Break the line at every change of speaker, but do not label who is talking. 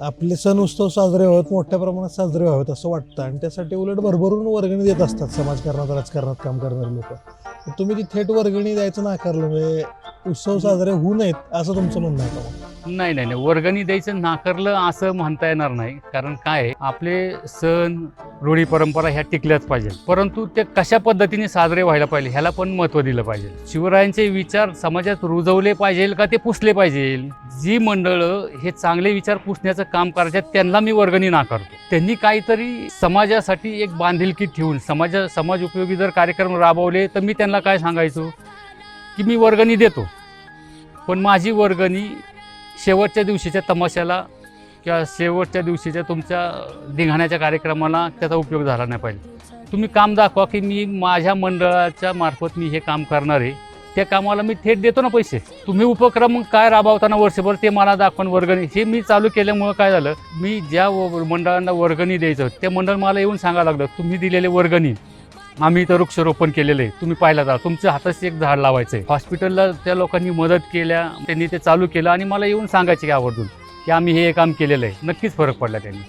आपले सण उत्सव साजरे व्हावेत मोठ्या प्रमाणात साजरे व्हावेत असं वाटतं. आणि त्यासाठी उलट भरभरून वर्गणी देत असतात समाजकारणात राजकारणात काम करणारे लोक. तुम्ही ती थेट वर्गणी द्यायचं नाकारलं म्हणजे उत्सव साजरे होऊ नयेत असं तुमचं म्हणणं आहे का?
नाही नाही नाही. वर्गणी द्यायचं नाकारलं असं म्हणता येणार नाही. कारण काय आहे, आपले सण रूढी परंपरा ह्या टिकल्याच पाहिजे परंतु ते कशा पद्धतीने साजरे व्हायला पाहिजे ह्याला पण महत्त्व दिलं पाहिजे. शिवरायांचे विचार समाजात रुजवले पाहिजे का ते पुसले पाहिजे जी मंडळं हे चांगले विचार पुसण्याचं काम करायचे त्यांना मी वर्गणी नाकारतो. त्यांनी काहीतरी समाजासाठी एक बांधिलकी ठेवून समाजा समाज उपयोगी जर कार्यक्रम राबवले तर मी त्यांना काय सांगायचो? की मी वर्गणी देतो. पण माझी वर्गणी शेवटच्या दिवशीच्या तमाशाला किंवा शेवटच्या दिवशीच्या तुमच्या धिंगाण्याच्या कार्यक्रमाला त्याचा उपयोग झाला नाही पाहिजे. तुम्ही काम दाखवा की मी माझ्या मंडळाच्या मार्फत मी हे काम करणार आहे. त्या कामाला मी थेट देतो ना पैसे. तुम्ही उपक्रम काय राबवताना वर्षभर ते मला दाखवून वर्गणी हे मी चालू केल्यामुळं काय झालं? मी ज्या व- मंडळांना वर्गणी द्यायचं ते मंडळ मला येऊन सांगायला लागलं तुम्ही दिलेले वर्गणी. आम्ही इथं वृक्षारोपण केलेलं आहे. तुम्ही पाहिला जा तुमच्या हाताशी एक झाड लावायचं आहे हॉस्पिटलला त्या लोकांनी मदत केल्या त्यांनी ते चालू केलं आणि मला येऊन सांगायचे की आवर्जून की आम्ही हे काम केलेलं आहे. नक्कीच फरक पडला त्यांनी.